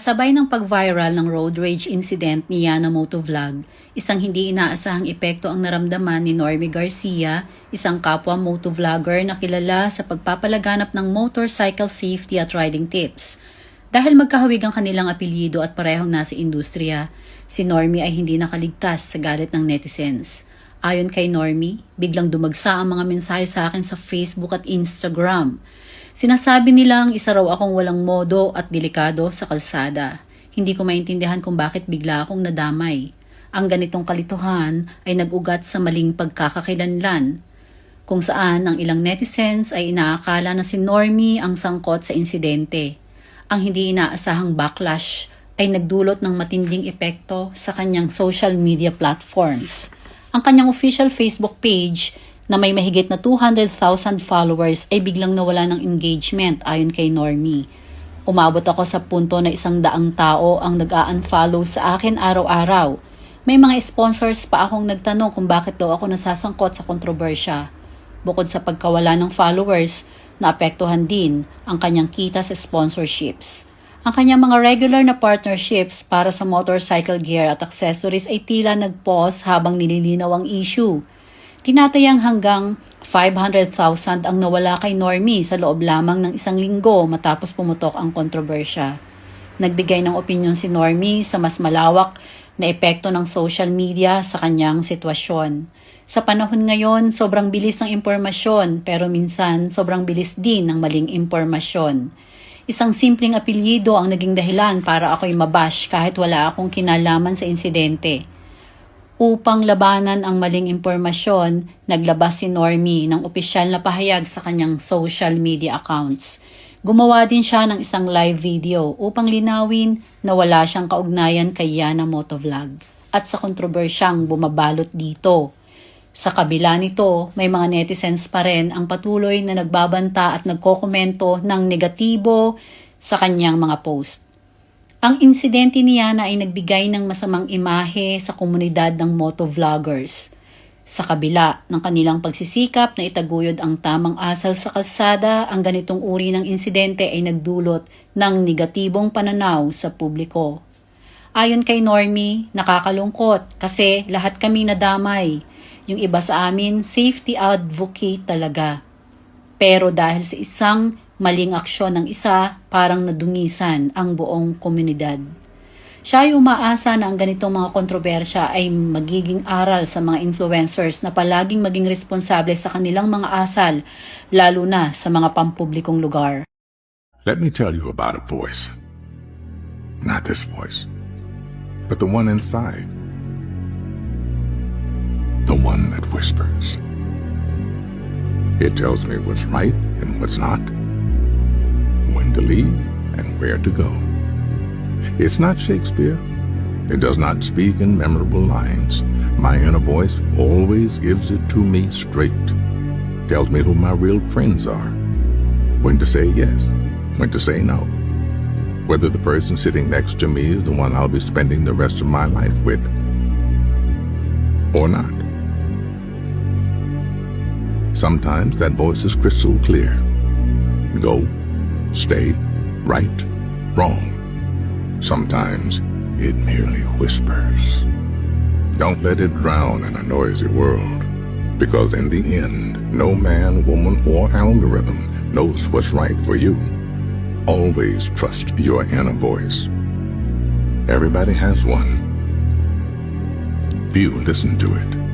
Sabay ng pag-viral ng road rage incident ni Yana Motovlog, isang hindi inaasahang epekto ang naramdaman ni Normie Garcia, isang kapwa motovlogger na kilala sa pagpapalaganap ng motorcycle safety at riding tips. Dahil magkahawig ang kanilang apelyido at parehong nasa industriya, si Normie ay hindi nakaligtas sa galit ng netizens. Ayon kay Normie, biglang dumagsa ang mga mensahe sa akin sa Facebook at Instagram. Sinasabi nilang isa raw akong walang modo at delikado sa kalsada. Hindi ko maintindihan kung bakit bigla akong nadamay. Ang ganitong kalituhan ay nag-ugat sa maling pagkakakilanlan. Kung saan ang ilang netizens ay inaakala na si Normie ang sangkot sa insidente. Ang hindi inaasahang backlash ay nagdulot ng matinding epekto sa kanyang social media platforms. Ang kanyang official Facebook page na may mahigit na 200,000 followers ay biglang nawala ng engagement ayon kay Normie. Umabot ako sa punto na isang daang tao ang nag-unfollow sa akin araw-araw. May mga sponsors pa akong nagtanong kung bakit daw ako nasasangkot sa kontrobersya. Bukod sa pagkawala ng followers, naapektuhan din ang kanyang kita sa sponsorships. Ang kanyang mga regular na partnerships para sa motorcycle gear at accessories ay tila nag-pause habang nililinaw ang issue. Tinatayang hanggang 500,000 ang nawala kay Normie sa loob lamang ng isang linggo matapos pumutok ang kontrobersya. Nagbigay ng opinyon si Normie sa mas malawak na epekto ng social media sa kanyang sitwasyon. Sa panahon ngayon, sobrang bilis ng impormasyon pero minsan sobrang bilis din ng maling impormasyon. Isang simpleng apelyido ang naging dahilan para ako'y mabash kahit wala akong kinalaman sa insidente. Upang labanan ang maling impormasyon, naglabas si Normie ng opisyal na pahayag sa kanyang social media accounts. Gumawa din siya ng isang live video upang linawin na wala siyang kaugnayan kay Yana Motovlog at sa kontrobersyang bumabalot dito. Sa kabila nito, may mga netizens pa rin ang patuloy na nagbabanta at nagkokomento ng negatibo sa kanyang mga post. Ang insidente ni Yana ay nagbigay ng masamang imahe sa komunidad ng motovloggers. Sa kabila ng kanilang pagsisikap na itaguyod ang tamang asal sa kalsada, ang ganitong uri ng insidente ay nagdulot ng negatibong pananaw sa publiko. Ayon kay Normie, nakakalungkot kasi lahat kami nadamay. Yung iba sa amin, safety advocate talaga. Pero dahil sa isang maling aksyon ng isa, parang nadungisan ang buong komunidad. Siya ay umaasa na ang ganitong mga kontrobersya ay magiging aral sa mga influencers na palaging maging responsable sa kanilang mga asal, lalo na sa mga pampublikong lugar. Let me tell you about a voice. Not this voice, but the one inside. The one that whispers. It tells me what's right and what's not, when to leave and where to go. It's not Shakespeare. It does not speak in memorable lines. My inner voice always gives it to me straight. Tells me who my real friends are. When to say yes, when to say no. Whether the person sitting next to me is the one I'll be spending the rest of my life with. Or not. Sometimes that voice is crystal clear. Go, stay, right, wrong. Sometimes it merely whispers. Don't let it drown in a noisy world, because in the end, no man, woman, or algorithm knows what's right for you. Always trust your inner voice. Everybody has one. Few listen to it.